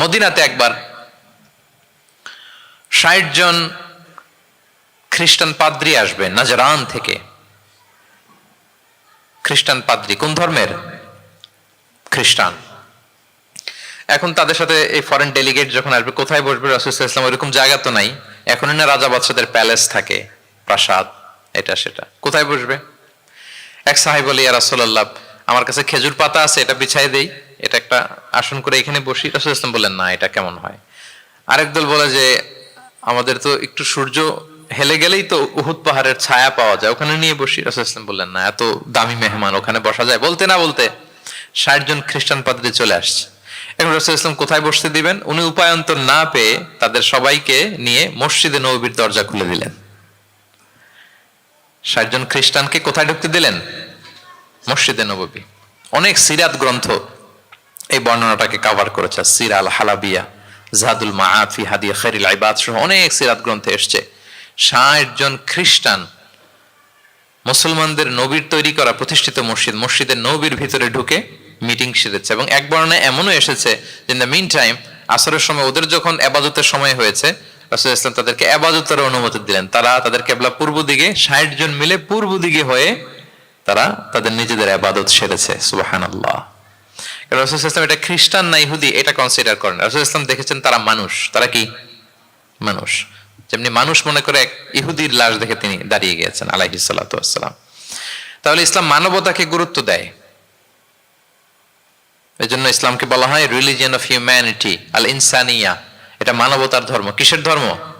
মদিনাতে একবার ষাট জন খ্রিস্টান পাদ্রি আসবে নাজরান থেকে। খ্রিস্টান পাদ্রি, কোন ধর্মের? খ্রিস্টান। এখন তাদের সাথে এই ফরেন ডেলিগেট যখন আসবে, কোথায় বসবে রাসুল ইসলাম ওইরকম জায়গা তো নাই। এখন না রাজা বাদশাদের প্যালেস থাকে, প্রাসাদ, এটা সেটা। কোথায় বসবে? এক সাহেব বলে রাসূলুল্লাহ, আমার কাছে খেজুর পাতা আছে, এটা বিছাই দেই। এটা একটা আসন করে এখানে বসি। রাসুল ইসলাম বললেন, না, এটা কেমন হয়? আরেক দল বলে যে, আমাদের তো একটু সূর্য হেলে গেলেই তো উহুদ পাহাড়ের ছায়া পাওয়া যায়, ওখানে নিয়ে বসি। রাসুল ইসলাম বললেন, না, এত দামি মেহমান ওখানে বসা যায়। বলতে না বলতে ষাট জন খ্রিস্টান পাদ্রী চলে আসছে। এখন রাসুল ইসলাম কোথায় বসতে দিবেন? উনি উপায়ন্তর না পেয়ে তাদের সবাইকে নিয়ে মসজিদে নবীর দরজা খুলে দিলেন। ষাট জন খ্রিস্টানকে কোথায় ঢুকতে দিলেন? মসজিদে নববী। অনেক সিরাত গ্রন্থ এই বর্ণনাটাকে কভার করেছে সিরা আল হালাবিয়া জাহাদুল মাহাফি হাদিয়া খেরিল আইবাদ সহ অনেক সিরাত গ্রন্থে এসছে। ষাট জন খ্রিস্টান মুসলমানদের নবীর তৈরি করা প্রতিষ্ঠিত মসজিদ, মসজিদের নবীর ভিতরে ঢুকে মিটিং সেরেছে এবং এক বর্ণায় এমনও এসেছে ইন দ্য মিন টাইম আসরের সময় ওদের যখন আবাদতের সময় হয়েছে, রাসূল ইসলাম তাদেরকে আবাদতের অনুমতি দিলেন। তারা তাদের কেবলা পূর্ব দিকে, ষাট জন মিলে পূর্ব দিকে হয়ে তারা তাদের নিজেদের আবাদত সেরেছে সুবাহান আল্লাহ রসুল ইসলাম এটা খ্রিস্টান না ইহুদি এটা কনসিডার করেন। রসুল ইসলাম দেখেছেন তারা মানুষ, তারা কি? মানুষ। যেমনি মানুষ মনে করে এক ইহুদির লাশ দেখে তিনি দাঁড়িয়ে গিয়েছেন আলাইহি সাল্লাম তাহলে ইসলাম মানবতাকে গুরুত্ব দেয়। এই জন্য ইসলামকে বলা হয় রিলিজিয়ান অফ হিউম্যানিটি আল ইনসানিয়া এটা মানবতার ধর্ম। কিসের ধর্ম?